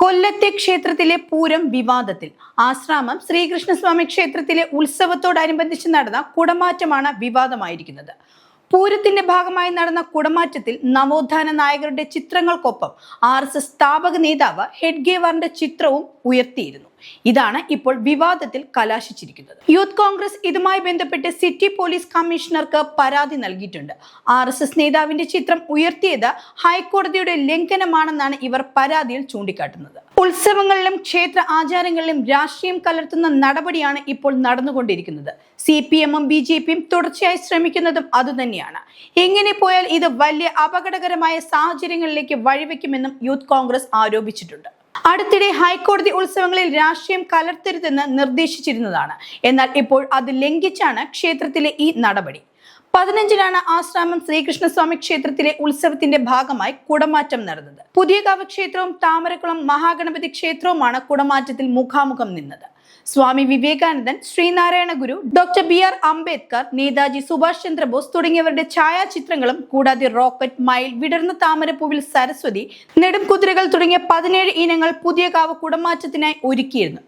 കൊല്ലത്തെ ക്ഷേത്രത്തിലെ പൂരം വിവാദത്തിൽ. ആശ്രാമം ശ്രീകൃഷ്ണസ്വാമി ക്ഷേത്രത്തിലെ ഉത്സവത്തോടനുബന്ധിച്ച് നടന്ന കുടമാറ്റമാണ് വിവാദമായിരിക്കുന്നത്. പൂരത്തിന്റെ ഭാഗമായി നടന്ന കുടമാറ്റത്തിൽ നവോത്ഥാന നായകരുടെ ചിത്രങ്ങൾക്കൊപ്പം ആർ എസ് എസ് സ്ഥാപക നേതാവ് ഹെഡ്ഗേവാറിന്റെ ചിത്രവും ഉയർത്തിയിരുന്നു. ഇതാണ് ഇപ്പോൾ വിവാദത്തിൽ കലാശിച്ചിരിക്കുന്നത്. യൂത്ത് കോൺഗ്രസ് ഇതുമായി ബന്ധപ്പെട്ട് സിറ്റി പോലീസ് കമ്മീഷണർക്ക് പരാതി നൽകിയിട്ടുണ്ട്. ആർ എസ് എസ് നേതാവിന്റെ ചിത്രം ഉയർത്തിയത് ഹൈക്കോടതിയുടെ ലംഘനമാണെന്നാണ് ഇവർ പരാതിയിൽ ചൂണ്ടിക്കാട്ടുന്നത്. ഉത്സവങ്ങളിലും ക്ഷേത്ര ആചാരങ്ങളിലും രാഷ്ട്രീയം കലർത്തുന്ന നടപടിയാണ് ഇപ്പോൾ നടന്നുകൊണ്ടിരിക്കുന്നത്. സി പി എമ്മും ബി ജെ പിയും തുടർച്ചയായി ശ്രമിക്കുന്നതും അതുതന്നെയാണ്. എങ്ങനെ പോയാൽ ഇത് വലിയ അപകടകരമായ സാഹചര്യങ്ങളിലേക്ക് വഴിവെക്കുമെന്നും യൂത്ത് കോൺഗ്രസ് ആരോപിച്ചിട്ടുണ്ട്. അടുത്തിടെ ഹൈക്കോടതി ഉത്സവങ്ങളിൽ രാഷ്ട്രീയം കലർത്തരുതെന്ന് നിർദ്ദേശിച്ചിരുന്നതാണ്. എന്നാൽ ഇപ്പോൾ അത് ലംഘിച്ചാണ് ക്ഷേത്രത്തിലെ ഈ നടപടി. പതിനഞ്ചിനാണ് ആശ്രാമം ശ്രീകൃഷ്ണസ്വാമി ക്ഷേത്രത്തിലെ ഉത്സവത്തിന്റെ ഭാഗമായി കുടമാറ്റം നടന്നത്. പുതിയകാവ് ക്ഷേത്രവും താമരക്കുളം മഹാഗണപതി ക്ഷേത്രവുമാണ് കുടമാറ്റത്തിൽ മുഖാമുഖം നിന്നത്. Swami Vivekanandan Sree Narayana Guru doctor B R Ambedkar Netaji Subhash Chandrabose തുടങ്ങിയവരുടെ ഛായാചിത്രങ്ങളും കൂടാതെ റോക്കറ്റ് മയിൽ വിടർന്ന താമരപ്പൂവിൽ സരസ്വതി നെടും കുതിരകൾ തുടങ്ങിയ പതിനേഴ് ഇനങ്ങൾ പുതിയ കാവ് കുടമാറ്റത്തിനായി ഒരുക്കിയിരുന്നു.